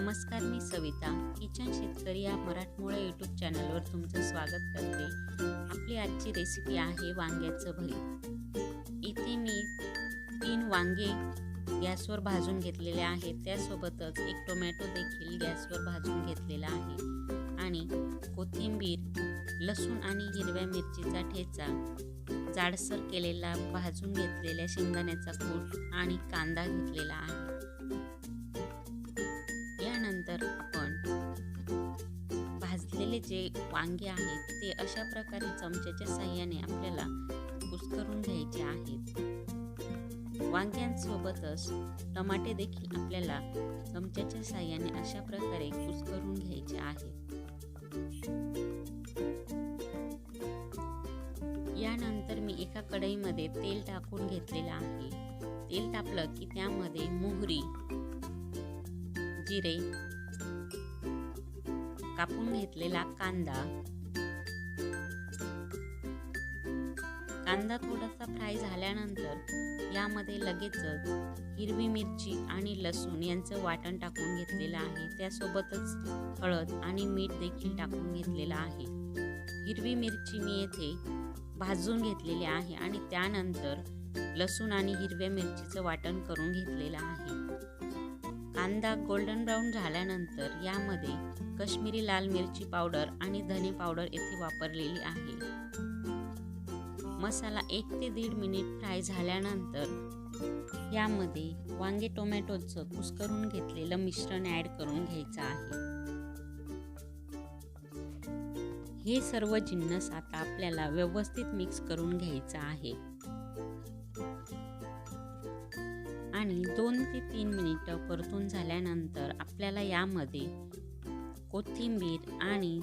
नमस्कार मी सविता. किचन शेतकरी या मराठमोळ्या यूट्यूब चॅनलवर तुमचं स्वागत करते. आपली आजची रेसिपी आहे वांग्याचं भरीत. इथे मी तीन वांगे गॅसवर भाजून घेतलेले आहेत. त्यासोबतच एक टोमॅटो देखील गॅसवर भाजून घेतलेला आहे. आणि कोथिंबीर लसूण आणि हिरव्या मिरचीचा ठेचा जाडसर केलेला भाजून घेतलेल्या शेंगदाण्याचा कूट आणि कांदा घेतलेला आहे. भाजलेले जे वांगे आहेत ते अशा प्रकारे चमच्याच्या साह्याने आपल्याला कुस्करून घ्यायचे आहेत. वांग्यांसोबतच टमाटे देखील आपल्याला चमच्याच्या साह्याने अशा प्रकारे कुस्करून घ्यायचे आहेत. यानंतर मी एका कढईमध्ये तेल टाकून घेतलेलं आहे. तेल टाकलं की त्यामध्ये मोहरी जिरे कापून घेतलेला कांदा. कांदा थोडासा फ्राय झाल्यानंतर यामध्ये लगेचच हिरवी मिरची आणि लसूण यांचं वाटण टाकून घेतलेलं आहे. त्यासोबतच हळद आणि मीठ देखील टाकून घेतलेलं आहे. हिरवी मिरची मी येथे भाजून घेतलेली आहे आणि त्यानंतर लसूण आणि हिरव्या मिरचीचं वाटण करून घेतलेलं आहे. कांदा गोल्डन ब्राऊन झाल्यानंतर यामध्ये कश्मीरी लाल मिरची पावडर आणि धने पावडर येथे वापरलेली आहे. मसाला एक ते दीड मिनिट फ्राय झाल्यानंतर यामध्ये वांगे टोमॅटोचं कुस्करून घेतलेलं मिश्रण ॲड करून घ्यायचं आहे. हे सर्व जिन्नस आता आपल्याला व्यवस्थित मिक्स करून घ्यायचं आहे. आणि दोन ते तीन मिनिटं परतून झाल्यानंतर आपल्याला यामध्ये कोथिंबीर आणि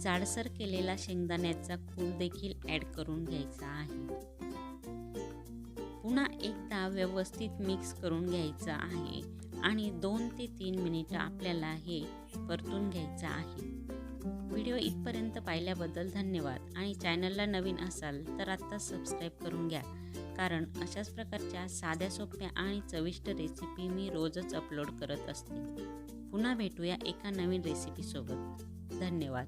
जाडसर केलेला शेंगदाण्याचा कूल देखील ॲड करून घ्यायचा आहे. पुन्हा एकदा व्यवस्थित मिक्स करून घ्यायचं आहे आणि दोन ते तीन मिनिटं आपल्याला हे परतून घ्यायचं आहे. व्हिडिओ इथपर्यंत पाहिल्याबद्दल धन्यवाद आणि चॅनलला नवीन असाल तर आत्ता सबस्क्राईब करून घ्या. कारण अशाच प्रकारच्या साध्या सोप्या आणि चविष्ट रेसिपी मी रोजच अपलोड करत असते. पुन्हा भेटूया एका नवीन रेसिपीसोबत धन्यवाद.